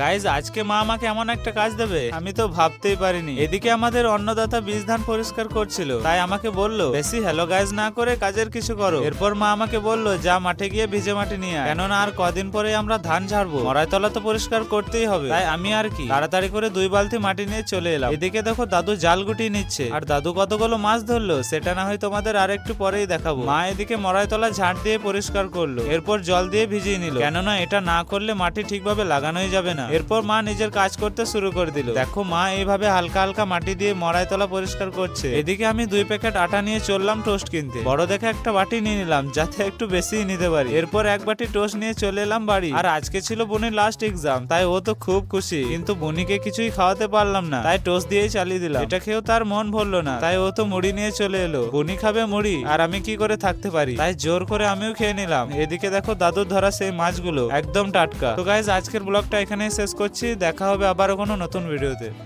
Guys আজকে মা আমাকে এমন একটা কাজ দেবে। আমি তো ভাবতেই পারিনি। এদিকে আমাদের অন্নদাতা বীজ ধান পরিষ্কার করছিল। তাই আমাকে বলল, বেশি হ্যালো গাইজ না করে কাজের কিছু করো। এরপর মা আমাকে বলল, যা মাঠে গিয়ে ভিজে মাটি নিয়ে আয়। কেননা আর কদিন পরে আমরা ধান ঝাড়বো। মরাইতলা তো পরিষ্কার করতেই হবে। তাই আমি আর কি? তাড়াতাড়ি করে দুই বালতি মাটি নিয়ে চলে এলাম। এদিকে দেখো দাদু জাল গুটিয়ে নিচ্ছে। আর দাদু কতগুলো মাছ ধরলো, সেটা না হয় তোমাদের আর একটু পরেই দেখাবো। মা এদিকে মরাইতলা ঝাঁট দিয়ে পরিষ্কার করল। এরপর জল দিয়ে ভিজিয়ে নিল। কেননা এটা না করলে মাটি ঠিকভাবে লাগানোই যাবে না। এরপর মা নিজের কাজ করতে শুরু করে দিল। দেখো মা এইভাবে হালকা হালকা মাটি দিয়ে মরাই তলা পরিষ্কার করছে। এদিকে আমি দুই প্যাকেট আটা নিয়ে চললাম টোস্ট কিনতে। বড় দেখে একটা বাটি নিয়ে নিলাম, যাতে একটু বেশি নিতে পারি। এরপর এক বাটি টোস্ট নিয়ে চলে এলাম বাড়ি। আর আজকে ছিল বোনের লাস্ট এক্সাম তাই ও তো খুব খুশি। কিন্তু বনিকে কিছুই খাওয়াতে পারলাম না, তাই টোস্ট দিয়েই চালিয়ে দিলাম। এটা খেয়েও তার মন ভরলো না, তাই ও তো মুড়ি নিয়ে চলে এলো। বনি খাবে মুড়ি, আর আমি কি করে থাকতে পারি? তাই জোর করে আমিও খেয়ে নিলাম। এদিকে দেখো দাদুর ধরা সেই মাছগুলো, একদম টাটকা। তো গাইজ আজকের ব্লগটা এখানেই শেষ করছি দেখা হবে আবারও কোনো নতুন ভিডিওতে।